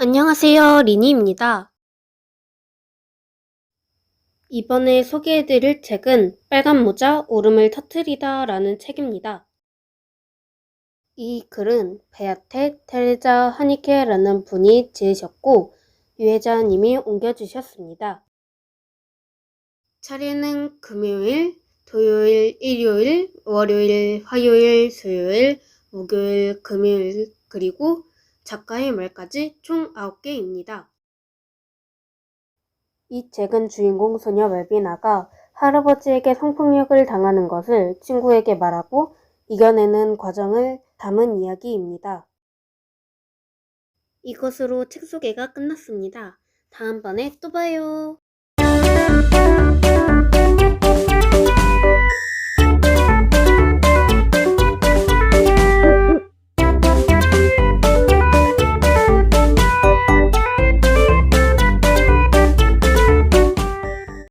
안녕하세요. 리니입니다. 이번에 소개해드릴 책은 빨간 모자 울음을 터트리다 라는 책입니다. 이 글은 베아테 테레자 하니케라는 분이 지으셨고 유해자님이 옮겨주셨습니다. 차례는 금요일, 토요일, 일요일, 월요일, 화요일, 수요일, 목요일, 금요일, 그리고 작가의 말까지 총 9개입니다. 이 책은 주인공 소녀 멜비나가 할아버지에게 성폭력을 당하는 것을 친구에게 말하고 이겨내는 과정을 담은 이야기입니다. 이것으로 책 소개가 끝났습니다. 다음번에 또 봐요.